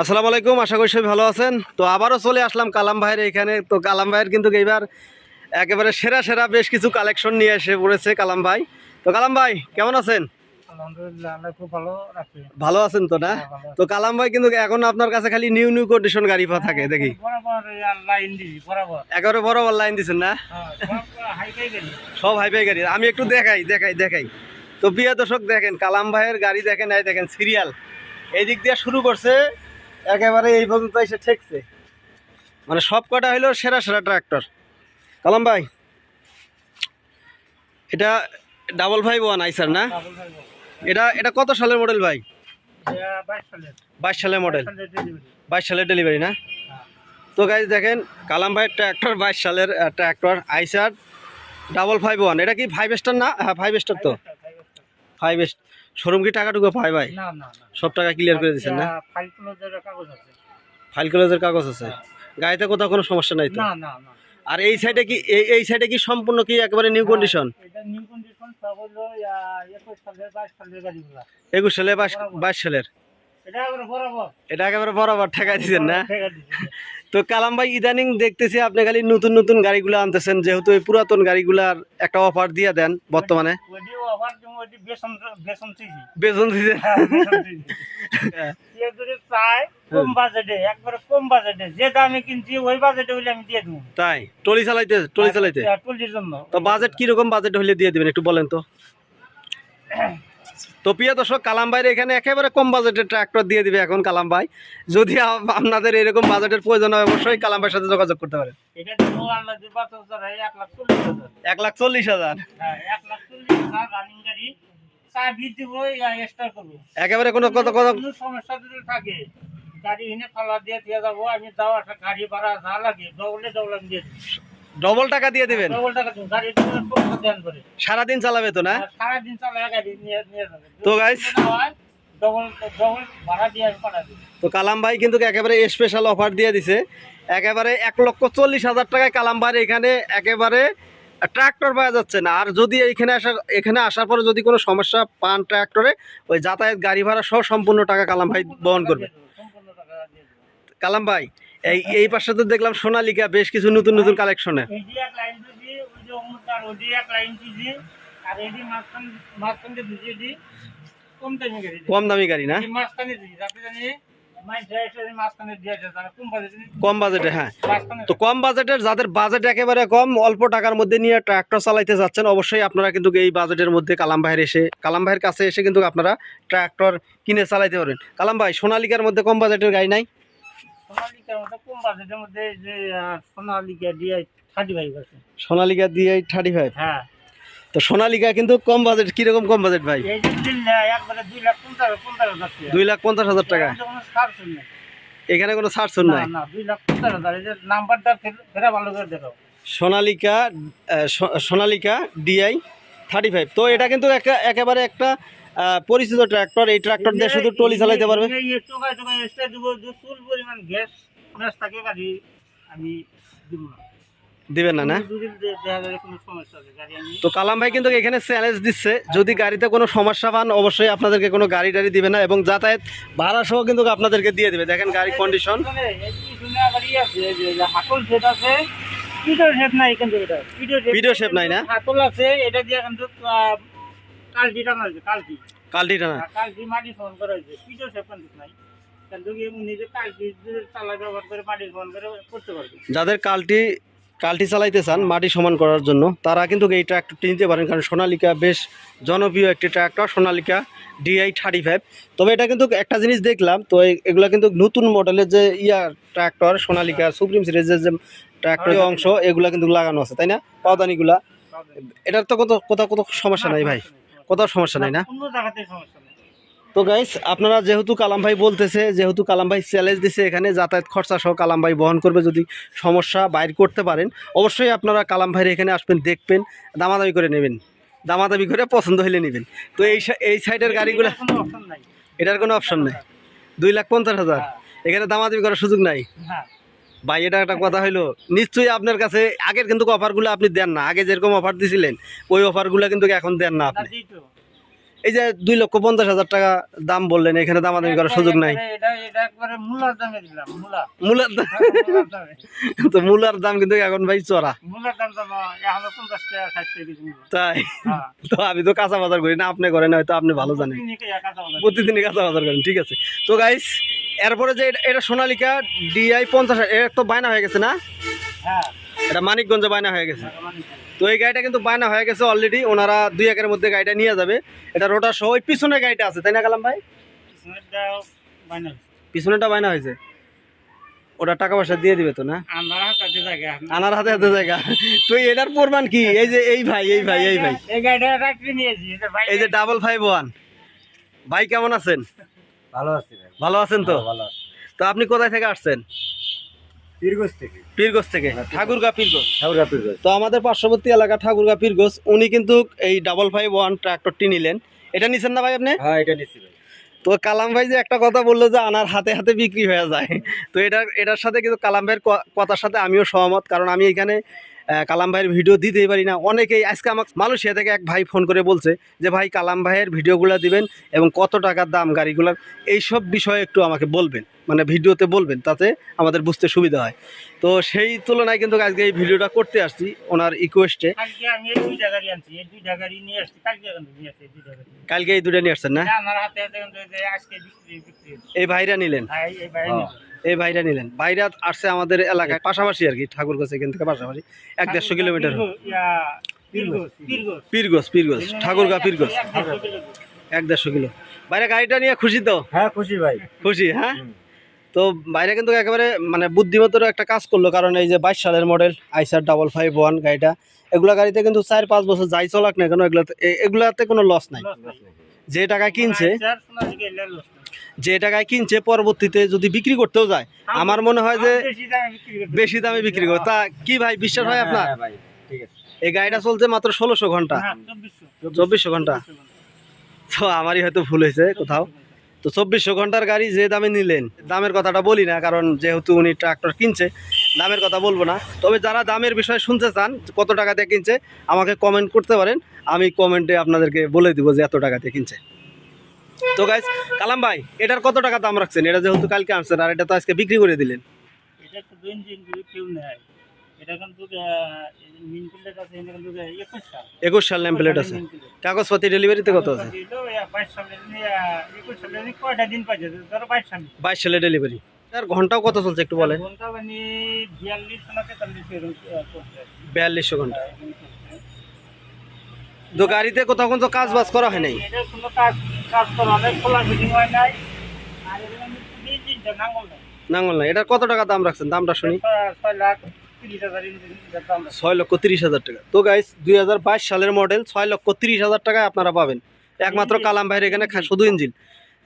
আসসালামু আলাইকুম আশা করি সবাই ভালো আছেন। তো আবারও চলে আসলাম কালাম ভাইয়ের এখানে। তো কালাম ভাইয়ের কিন্তু এইবার একেবারে সেরা সেরা বেশ কিছু কালেকশন নিয়ে এসে পড়েছে কালাম ভাই। তো কালাম ভাই কেমন আছেন? ভালো আছেন তো না? হ্যাঁ। তো কালাম ভাই কিন্তু এখন আপনার কাছে খালি নিউ নিউ কন্ডিশন গাড়ি পা থাকে দেখি। বরাবর দিবি বরাবর। একেবারে বড় বড় লাইন দিচ্ছেন না? হ্যাঁ, বরাবর সব হাইফাই গাড়ি। আমি একটু দেখাই দেখাই দেখাই। তো প্রিয় দর্শক দেখেন কালাম ভাইয়ের গাড়ি দেখেন এই দেখেন সিরিয়াল এই দিক দিয়ে শুরু করছে একেবারে এই পর্যন্ত এসে ঠেকছে। মানে সব কটা হইল সেরা সেরা ট্রাক্টর কালাম ভাই এটা ডাবল ফাইভ ওয়ান আইসার না? এটা এটা কত সালের মডেল ভাই? বাইশ সালের। মডেল বাইশ সালের ডেলিভারি না? হ্যাঁ। তো গাইজ দেখেন কালাম ভাইয়ের ট্র্যাক্টর বাইশ সালের ট্র্যাক্টর আইসার ডাবল ফাইভ ওয়ান এটা কি ফাইভ স্টার না? হ্যাঁ ফাইভ স্টার তো। ফাইভ শোরুম কি টাকাটুকু পায় ভাই? না না না সব টাকা ক্লিয়ার করে দিচ্ছেন না? ফাইল ক্লোজের কাগজ আছে। ফাইল কলেজের কাগজ আছে? গাড়িতে কোথাও কোনো সমস্যা নাই তো? না না না। আর এই সাইডে কি এই এই সাইডে কি সম্পূর্ণ কি একেবারে নিউ কন্ডিশন এটা নিউ কন্ডিশন সব হলো আহ, একুশ সালের বাইশ সালের গাড়িগুলা। একুশ সালে বাইশ সালের? এটা একেবারে বরাবর। এটা একেবারে বরাবর ঠেকাই দিচ্ছেন না। তো কালাম ভাই ইদানিং দেখতেছি আপনি খালি নতুন নতুন গাড়িগুলো আনতেছেন যেহেতু এই পুরাতন গাড়িগুলার একটা অফার দিয়ে দেন বর্তমানে। বেতন দিতে হ্যাঁ, বেসন চিজি। কেউ যদি চায় কম বাজেটে একবারে কম বাজেটে যে দামে কিনছি ওই বাজেটে হইলে আমি দিয়ে দেবো। তাই? টলি চালাইতে টলি চালাইতে? টুলির জন্য। তো বাজেট কীরকম বাজেট হলে দিয়ে দিবেন একটু বলেন তো। তো প্রিয় দর্শক কালাম ভাইয়ের এখানে একেবারে কম বাজেটের ট্র্যাক্টর দিয়ে দিবে এখন কালাম ভাই। যদি আপনাদের এরকম বাজেটের প্রয়োজন হয় অবশ্যই কালাম ভাইয়ের সাথে যোগাযোগ করতে পারেন। হয় এক লাখ চল্লিশ হাজার। একেবারে কোনো কত কত সমস্যা যদি থাকে গাড়ি এনে ফালা দিয়ে দিয়ে যাব আমি যাওয়া একটা গাড়ি ভাড়া যা লাগে দিয়ে ডবল টাকা দিয়ে দিবেন? করে। সারাদিন চালাবে তো না? যাবে। তো দিই তো কালাম ভাই কিন্তু একেবারে স্পেশাল অফার দিয়ে দিছে। একেবারে এক লক্ষ চল্লিশ হাজার টাকায় কালাম ভাই এখানে একেবারে ট্রাক্টর পাওয়া যাচ্ছে না। আর যদি এইখানে আসা এখানে আসার পরে যদি কোনো সমস্যা পান ট্রাক্টরে ওই যাতায়াত গাড়ি ভাড়া সহ সম্পূর্ণ টাকা কালাম ভাই বহন করবে। কালাম ভাই এই এই পাশে তো দেখলাম সোনালিকা বেশ কিছু নতুন নতুন কালেকশনে কম দামি গাড়ি না? কম বাজেটে হ্যাঁ। তো কম বাজেটের যাদের বাজেট একেবারে কম অল্প টাকার মধ্যে নিয়ে ট্র্যাক্টর চালাইতে যাচ্ছেন অবশ্যই আপনারা কিন্তু এই বাজেটের মধ্যে কালাম ভাইয়ের এসে কালাম ভাইয়ের কাছে এসে কিন্তু আপনারা ট্র্যাক্টর কিনে চালাইতে পারবেন। কালাম ভাই সোনালিকার মধ্যে কম বাজেটের গাড়ি নাই? সোনালিকার মধ্যে কম বাজেটের মধ্যে যে সোনালিকা দিয়ে থার্টি ফাইভ আছে। সোনালিকা দিয়ে থার্টি ফাইভ হ্যাঁ। তো সোনালিকা কিন্তু কম বাজেট কীরকম কম বাজেট ভাই? দুই লাখ পঞ্চাশ হাজার টাকা। দুই লাখ পঞ্চাশ হাজার টাকা? এখানে কোনো ছাড় শুন নাই। এখানে কোনো ছাড় ছুড় না দুই লাখ পঞ্চাশ হাজার। এই যে নাম্বারটা ভালো Sonalika Sonalika DI thirty five তো এটা কিন্তু একটা একেবারে একটা পরিচিত ট্র্যাক্টর এই ট্র্যাক্টর দিয়ে শুধু টলি চালাইতে পারবে? দিবেন না না? তো কালাম ভাই কিন্তু এখানে চ্যালেঞ্জ দিচ্ছে যদি গাড়িতে কোনো সমস্যা পান অবশ্যই আপনাদেরকে কোনো গাড়ি টাড়ি দিবে না এবং যাতায়াত ভাড়া সহ কিন্তু আপনাদেরকে দিয়ে দেবে। দেখেন গাড়ির কন্ডিশন পিডো সেট নাই না? হাতল আছে এটা দিয়ে কিন্তু আহ, কালটি টানা হয়েছে কালটি কাল্টিটা না আর কালটি মাটি ফোন করা হয়েছে নাই কালটি যাদের কাল্টি কাল্টি চালাইতে চান মাটি সমান করার জন্য তারা কিন্তু এই ট্র্যাক্টরটি নিতে পারেন কারণ সোনালিকা বেশ জনপ্রিয় একটি tractor Sonalika DI thirty five. তবে এটা কিন্তু একটা জিনিস দেখলাম তো এগুলা কিন্তু নতুন মডেলের যে ইয়া ট্র্যাক্টর সোনালিকা সুপ্রিম সিরিজের যে ট্র্যাক্টরের অংশ এগুলা কিন্তু লাগানো আছে তাই না? পাওদানিগুলা। এটার তো কত কোথাও কোথাও সমস্যা নাই ভাই? কোথাও সমস্যা নাই না? সমস্যা নেই। তো গাইস আপনারা যেহেতু কালাম ভাই বলতেছে যেহেতু কালাম ভাই চ্যালেঞ্জ দিছে এখানে যাতায়াত খরচা সহ কালাম ভাই বহন করবে যদি সমস্যা বাইর করতে পারেন অবশ্যই আপনারা কালাম ভাইয়ের এখানে আসবেন দেখবেন দামাদামি করে নেবেন। দামাদামি করে পছন্দ হলে নেবেন। তো এই এই সাইডের গাড়িগুলো এটার কোনো অপশন নেই। দুই লাখ পঞ্চাশ হাজার। এখানে দামাদামি করার সুযোগ নাই। হ্যাঁ। ভাই এটা একটা কথা হইল নিশ্চয়ই আপনার কাছে আগের কিন্তু অফারগুলো আপনি দেন না। আগে যেরকম অফার দিছিলেন ওই অফারগুলো কিন্তু এখন দেন না আপনি। এই যে দুই লক্ষ পঞ্চাশ হাজার টাকা দাম বললেন এখানে দামাদামি করার সুযোগ নাই। মূলার তো মূলার দাম কিন্তু এখন ভাই চড়া। তাই? হ্যাঁ। তো আমি তো কাঁচা বাজার করি না আপনি করেন হয়তো আপনি ভালো জানেন। প্রতিদিনই কাঁচা বাজার করেন ঠিক আছে। তো গাইস এরপরে যে এটা- এটা সোনালিকা ডিআই পঞ্চাশ এর তো বায়না হয়ে গেছে না? হ্যাঁ। এটা মানিকগঞ্জে বায়না হয়ে গেছে। তো এই গাড়িটা কিন্তু বায়না হয়ে গেছে অলরেডি ওনারা দুই একের মধ্যে গাড়িটা নিয়ে যাবে। এটা রোটার সহ ওই পিছনের গাড়িটা আছে তাই না কালাম ভাই। পিছনেটা বায়না হয়েছে। ওটা টাকা পয়সা দিয়ে দিবে তো না? আনার হাতে হাতে জায়গা। তো এটার প্রমাণ কি? এই যে এই ভাই এই ভাই এই এটা ভাই এই যে ডাবল ফাইভ ওয়ান ভাই কেমন আছেন? ভালো আছি ভালো আছেন তো? ভালো আছি। তো আপনি কোথায় থেকে আসছেন? থেকে। থেকে? ঠাকুরগা তো আমাদের পার্শ্ববর্তী এলাকা ঠাকুরগা উনি কিন্তু এই ডাবল ফাইভ ওয়ান ট্রাক্টরটি নিলেন। এটা নিছেন না ভাই আপনি? হ্যাঁ এটা নিছি ভাই। তো কালাম ভাই যে একটা কথা বলল যে আনার হাতে হাতে বিক্রি হয়ে যায়। তো এটা এটার সাথে কিন্তু কালাম ভাইয়ের কথার সাথে আমিও সহমত কারণ আমি এখানে কালাম ভাইয়ের ভিডিও দিতেই পারি না। অনেকেই আজকে আমাকে মালয়েশিয়া থেকে এক ভাই ফোন করে বলছে যে ভাই কালাম ভাইয়ের ভিডিওগুলো দিবেন এবং কত টাকার দাম গাড়িগুলোর? এইসব বিষয়ে একটু আমাকে বলবেন মানে ভিডিওতে বলবেন তাতে আমাদের বুঝতে সুবিধা হয়। তো সেই তুলনায় কিন্তু আজকে এই ভিডিওটা করতে আসছি ওনার রিকোয়েস্টে কালকে এই দুটা নিয়ে আসছেন না? এই ভাইরা নিলেন? ভাই এই ভাই ভাইরা নিলেন। ভাইরা আসছে আমাদের এলাকায় পাশাপাশি আর কি ঠাকুর কাছে এখান থেকে পাশাপাশি। এক দেড়শো কিলোমিটার। পীরগঞ্জ পীরগঞ্জ ঠাকুরগা পীরগঞ্জ এক দেড়শো কিলো। বাইরে গাড়িটা নিয়ে খুশি তো? হ্যাঁ খুশি ভাই। খুশি হ্যাঁ? তো বাইরে কিন্তু একেবারে মানে বুদ্ধিমত্তর একটা কাজ করল কারণ এই যে বাইশ সালের মডেল আইসার ডাবল ফাইভ ওয়ান গাড়িটা এগুলা গাড়িতে কিন্তু চার পাঁচ বছর যাই চলাক না কেন এগুলাতে এ- এগুলাতে কোনো লস নাই। লস নাই। যে টাকায় কিনছে যে টাকায় কিনছে পরবর্তীতে যদি বিক্রি করতেও যায় আমার মনে হয় যে বেশি দামে বিক্রি করে তা কি ভাই বিশ্বাস হয় আপনার? হ্যাঁ ভাই এই গাড়িটা চলছে মাত্র ষোলোশো ঘণ্টা। হ্যাঁ, চব্বিশশো। চব্বিশশো ঘণ্টা। তো আমারই হয়তো ভুল হয়েছে কোথাও। তো চব্বিশশো ঘণ্টার গাড়ি যে দামে নিলেন দামের কথাটা বলি না কারণ যেহেতু উনি ট্রাক্টর কিনছে দামের কথা বলব না। তবে যারা দামের বিষয়ে শুনতে চান কত টাকা দিয়ে কিনছে আমাকে কমেন্ট করতে পারেন। আমি কমেন্টে আপনাদেরকে বলে দিব যে এত টাকা দিয়ে কিনছে। তো গাইজ কালাম ভাই এটার কত টাকা দাম রাখছেন? এটা যেহেতু কালকে আনছেন আর এটা তো আজকে বিক্রি করে দিলেন। এটা তো দুই কেউ নেয়। একুশ সাল। একুশ সাল নেম প্লেট আছে। কাগজপাতি ডেলিভারিতে কত আছে? বাইশ সালে। ডেলিভারি আর ঘন্টাও কত চলছে একটু বলেন? মানে বিয়াল্লিশশো ঘণ্টা। তো গাড়িতে কোথাও কোনো কাজ বাজ করা হয় নাই? কাজ কাজ করা অনেক খোলা ফিটিং হয় নাই। আর এখানে দুই তিনটা নাঙ্গল নেই। নাঙ্গল এটার কত টাকা দাম রাখছেন? দামটা শুনি। লাখ। ছয় লক্ষ তিরিশ হাজার টাকা। তো গাইস দুই হাজার বাইশ সালের মডেল ছয় লক্ষ তিরিশ হাজার টাকায় আপনারা পাবেন। একমাত্র কালাম ভাইয়ের এখানে শুধু ইঞ্জিন।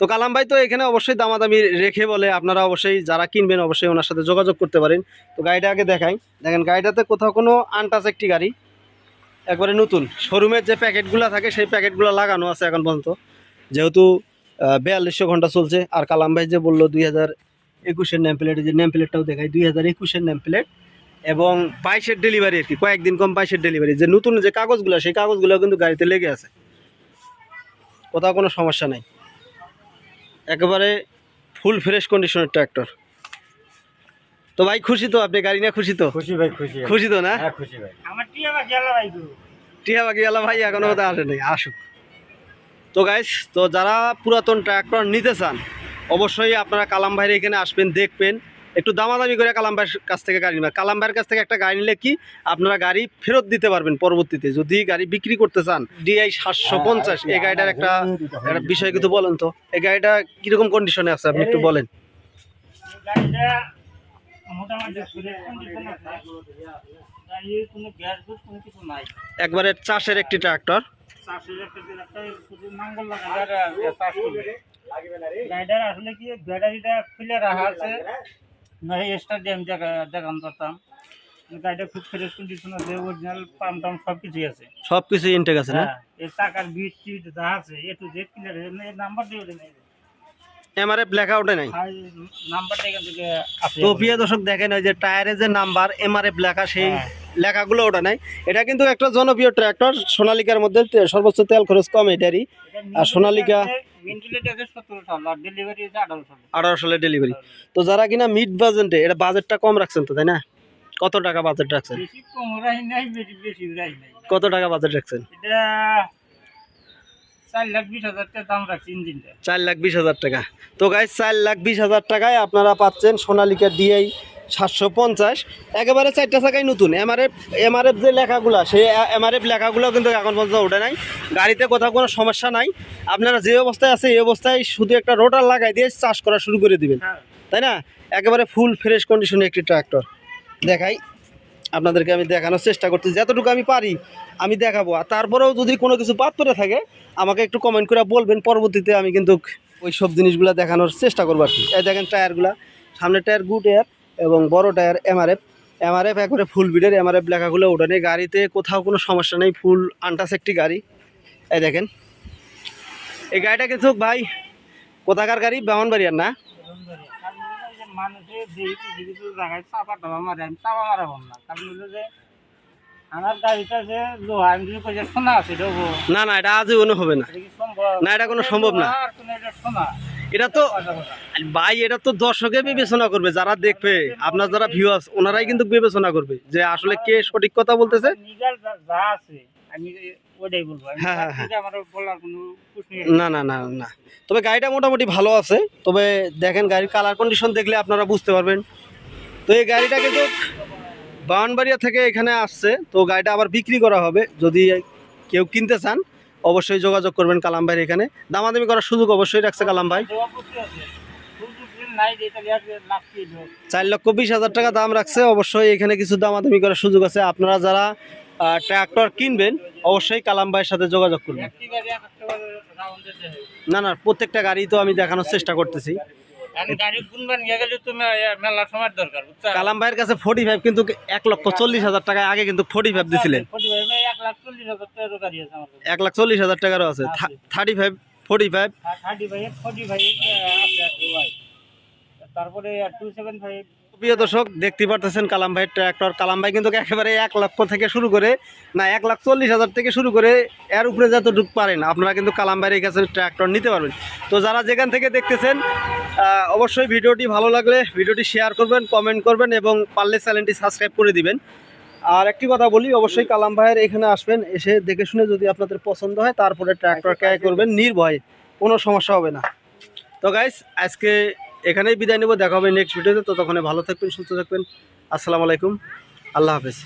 তো কালাম ভাই তো এখানে অবশ্যই দামাদামি রেখে বলে আপনারা অবশ্যই যারা কিনবেন অবশ্যই ওনার সাথে যোগাযোগ করতে পারেন। তো গাড়িটা আগে দেখাই। দেখেন গাড়িটাতে কোথাও কোনো আনটাচ একটি গাড়ি। একবারে নতুন। শোরুমের যে প্যাকেটগুলো থাকে সেই প্যাকেটগুলো লাগানো আছে এখন পর্যন্ত। যেহেতু বিয়াল্লিশশো ঘণ্টা চলছে আর কালাম ভাই যে বলল দুই হাজার একুশের নেম প্লেট যে নেম প্লেটটাও দেখাই দুই হাজার একুশের নেম প্লেট এবং বাইশের ডেলিভারি আর কি কয়েকদিন কম বাইশের ডেলিভারি যে নতুন যে কাগজগুলো সেই কাগজগুলো কিন্তু গাড়িতে লেগে আছে। কোথাও কোনো সমস্যা নাই। একেবারে ফুল ফ্রেশ কন্ডিশনের ট্র্যাক্টর তো ভাই খুশি তো? আপনি গাড়ি নিয়ে খুশি তো? খুশি ভাই খুশি খুশি তো না? হ্যাঁ খুশি ভাই। আমার টিয়া বা গেল ভাই টিয়া বাকি গেলা ভাই এখনও বোধহয় আসে নাই আসুক। তো গাইস তো যারা পুরাতন ট্র্যাক্টর নিতে চান অবশ্যই আপনারা কালাম ভাইয়ের এখানে আসবেন দেখবেন। একটু দামাদামি করে কালাম ভাইয়ের কাছ থেকে গাড়ি নেবেন। কালাম ভাইয়ের কাছ থেকে একটা গাড়ি নিলে কি আপনারা গাড়ি ফেরত দিতে পারবেন পরবর্তীতে। যদি গাড়ি বিক্রি করতে চান ডিআই সাতশো পঞ্চাশ এই গাড়িটার একটা একটা বিষয় কিন্তু বলেন তো। এই গাড়িটা কীরকম কন্ডিশনে আছে আপনি একটু বলেন। একবারে চাষের একটি গাড়িটার আসলে কি ব্যাটারিটা খুলে রাখা আছে। নয় এক্সট্রা ড্যাম দেখান করতাম গাড়িটা খুব ফ্রেশ কন্ডিশন আছে অরিজিনাল পাম্প টাম সব কিছুই আছে। সব কিছু ইনটেক আছে না? হ্যাঁ এই টাকার বিট টিট যা আছে এ টু জেড নাম্বার দিয়ে। এমআরএফ লেখা ওঠে নাই। তো প্রিয় দর্শক দেখেন ওই যে টায়ারে যে নাম্বার এমআরএফ লেখা সেই হ্যাঁ। লেখাগুলো ওটা নাই। এটা কিন্তু একটা জনপ্রিয় ট্র্যাক্টর সোনালিকার মধ্যে সর্বোচ্চ তেল খরচ কম এটারই। আর সোনালিকা- আঠারো সাল। ডেলিভারি তো যারা কিনা মিড বাজেটে এটা বাজেটটা কম রাখছেন তো তাই না? কত টাকা বাজেট রাখছেন? কত টাকা বাজেট রাখছেন? এটা চার লাখ বিশ হাজার টাকা তো গাই চার লাখ বিশ হাজার টাকায় আপনারা পাচ্ছেন সোনালিকা ডিআই সাতশো পঞ্চাশ। একেবারে চারটা চাকাই নতুন। এমআরএফ এমআরএফ যে লেখাগুলা সেই এমআরএফ লেখাগুলো কিন্তু এখন পর্যন্ত ওঠে নাই। গাড়িতে কোথাও কোনো সমস্যা নাই। আপনারা যে অবস্থায় আছে এই অবস্থায় শুধু একটা রোটার লাগাই দিয়ে চাষ করা শুরু করে দিবেন। হ্যাঁ। তাই না? একেবারে ফুল ফ্রেশ কন্ডিশনে একটি ট্রাক্টর দেখাই। আপনাদেরকে আমি দেখানোর চেষ্টা করতেছি। যতটুকু আমি পারি, আমি দেখাবো। আর তারপরেও যদি কোনো কিছু বাদ পড়ে থাকে, আমাকে একটু কমেন্ট করে বলবেন। পরবর্তীতে আমি কিন্তু ওই সব জিনিসগুলো দেখানোর চেষ্টা করব আর কি। এই দেখেন টায়ারগুলা। সামনের টায়ার গুড এয়ার এবং বড় টায়ার এমআরএফ এমআরএফ একবারে ফুল বিডের এমআরএফ লেখাগুলো ওটা নেই। গাড়িতে কোথাও কোনো সমস্যা নেই ফুল আনটাস একটি গাড়ি। এই দেখেন। এই গাড়িটা কিন্তু ভাই কোথাকার গাড়ি? বামনবাড়িয়ার না? মানুষের যে কিছু কিছু জায়গায় চাপা টাপা মারে আমি চাপা মারাবো না কারণ হলো যে আমার গাড়িটা যে লোহা আমি যদি কই সোনা আছে এটা। না না এটা হবে না না, এটা কোনো সম্ভব না। আর কোনো এটা সোনা এটা তো। ভাই এটা তো দর্শকে বিবেচনা করবে যারা দেখবে আপনার যারা ভিউয়ার্স ওনারাই কিন্তু বিবেচনা করবে যে আসলে কে সঠিক কথা বলতেছে যা আছে হ্যাঁ, হ্যাঁ, প্রশ্নই না না না না। তবে গাড়িটা মোটামুটি ভালো আছে। তবে দেখেন গাড়ির কালার কন্ডিশন দেখলে আপনারা বুঝতে পারবেন। তো এই গাড়িটা কিন্তু বাউনবাড়িয়া থেকে এখানে আসছে। তো গাড়িটা আবার বিক্রি করা হবে। যদি কেউ কিনতে চান অবশ্যই যোগাযোগ করবেন কালাম ভাইয়ের এখানে। দামাদামি করার সুযোগ অবশ্যই রাখছে কালাম ভাই? চার লক্ষ বিশ হাজার টাকা দাম রাখছে। অবশ্যই এখানে কিছু দামাদামি করার সুযোগ আছে। আপনারা যারা ট্র্যাক্টর কিনবেন অবশ্যই কালাম ভাইয়ের সাথে যোগাযোগ করবেন। না না প্রত্যেকটা গাড়ি তো আমি দেখানোর চেষ্টা করতেছি। কালাম ভাইয়ের কাছে ফোর্টি ফাইভ কিন্তু এক লক্ষ চল্লিশ হাজার টাকা আগে কিন্তু ফোর্টি ফাইভ ভাই, এক লাখ চল্লিশ হাজার টাকারও আছে থার্টি ফাইভ ফোর্টি ফাইভ তারপরে টু সেভেন ফাইভ প্রিয় দর্শক দেখতে পারতেছেন কালাম ভাইয়ের ট্র্যাক্টর কালাম ভাই কিন্তু একেবারে এক লক্ষ থেকে শুরু করে, না, এক লাখ চল্লিশ হাজার থেকে শুরু করে এর উপরে যতটুকু পারেন, আপনারা কিন্তু কালাম ভাইয়ের কাছে ট্র্যাক্টর নিতে পারবেন। তো যারা যেখান থেকে দেখতেছেন অবশ্যই ভিডিওটি ভালো লাগলে ভিডিওটি শেয়ার করবেন কমেন্ট করবেন এবং পারলে চ্যানেলটি সাবস্ক্রাইব করে দিবেন। আর একটি কথা বলি, অবশ্যই কালাম ভাইয়ের এখানে আসবেন, এসে দেখে শুনে যদি আপনাদের পছন্দ হয়, তারপরে ট্র্যাক্টর ক্রয় করবেন, নির্ভয়ে, কোনো সমস্যা হবে না। তো গাইস আজকে এখানেই বিদায় নেব, দেখা হবে নেক্সট ভিডিওতে ততক্ষণে ভালো থাকবেন, সুস্থ থাকবেন। আসসালামু আলাইকুম। আল্লাহ হাফেজ।